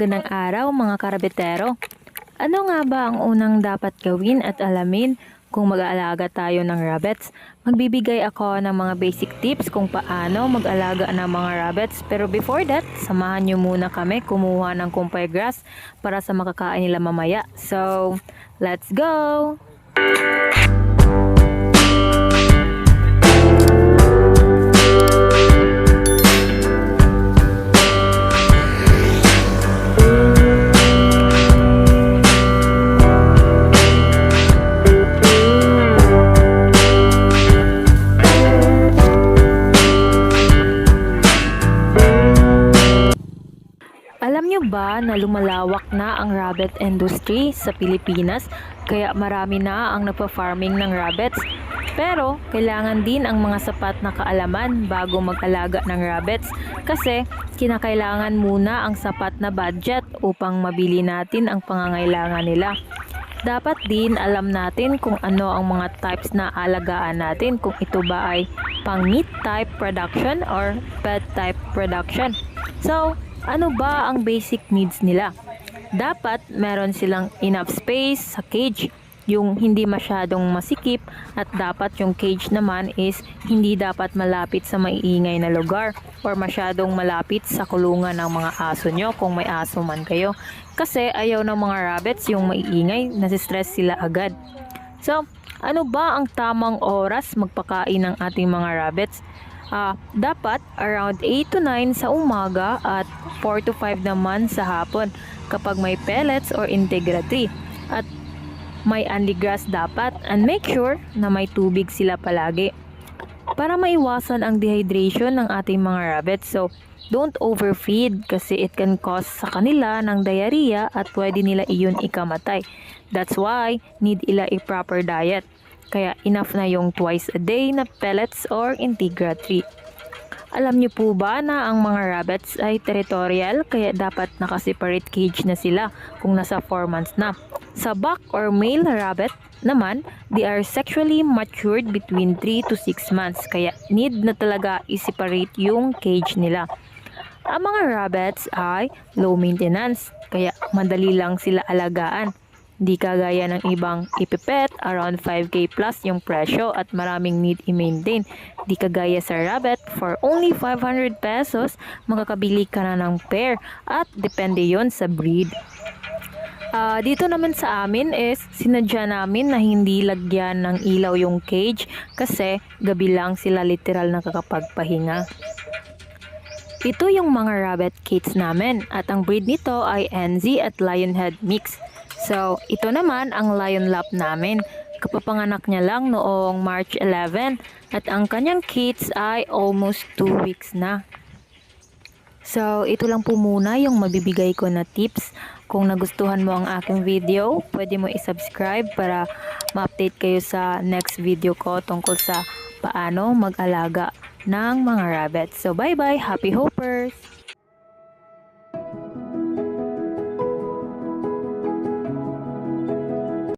Magandang araw mga karabetero. Ano nga ba ang unang dapat gawin at alamin kung mag-aalaga tayo ng rabbits? Magbibigay ako ng mga basic tips kung paano mag-alaga ng mga rabbits. Pero before that, samahan nyo muna kami kumuha ng kumpay grass para sa makakain nila mamaya. So, let's go! Alam nyo ba na lumalawak na ang rabbit industry sa Pilipinas kaya marami na ang nagpa-farming ng rabbits? Pero kailangan din ang mga sapat na kaalaman bago mag-alaga ng rabbits kasi kinakailangan muna ang sapat na budget upang mabili natin ang pangangailangan nila. Dapat din alam natin kung ano ang mga types na alagaan natin kung ito ba ay pang meat type production or pet type production. So, ano ba ang basic needs nila? Dapat meron silang enough space sa cage, yung hindi masyadong masikip at dapat yung cage naman is hindi dapat malapit sa maiingay na lugar or masyadong malapit sa kulungan ng mga aso nyo kung may aso man kayo. Kasi ayaw ng mga rabbits yung maiingay, nasistress sila agad. So, ano ba ang tamang oras magpakain ng ating mga rabbits? Ah, dapat around 8 to 9 sa umaga at 4 to 5 naman sa hapon kapag may pellets or Integra 3. At may only grass dapat and make sure na may tubig sila palagi para maiwasan ang dehydration ng ating mga rabbits. So, don't overfeed kasi it can cause sa kanila ng diarrhea at pwede nila iyon ikamatay. That's why need ila a proper diet. Kaya enough na yung twice a day na pellets or Integra 3. Alam niyo po ba na ang mga rabbits ay territorial kaya dapat nakaseparate cage na sila kung nasa 4 months na. Sa buck or male rabbit naman, they are sexually matured between 3 to 6 months kaya need na talaga i-separate yung cage nila. Ang mga rabbits ay low maintenance kaya madali lang sila alagaan. Di kagaya ng ibang ipipet, around 5k plus yung presyo at maraming need i-maintain. Di kagaya sa rabbit, for only 500 pesos, makakabili ka na ng pair at depende yon sa breed. Ah, dito naman sa amin is sinadya namin na hindi lagyan ng ilaw yung cage kasi gabi lang sila literal nakakapagpahinga. Ito yung mga rabbit kits namin at ang breed nito ay NZ at Lionhead mix. So, ito naman ang Lion Lap namin. Kapapanganak niya lang noong March 11 at ang kanyang kits ay almost 2 weeks na. So, ito lang po muna yung mabibigay ko na tips. Kung nagustuhan mo ang aking video, pwede mo i-subscribe para ma-update kayo sa next video ko tungkol sa paano mag-alaga ng mga rabbits. So, bye-bye! Happy Hoppers!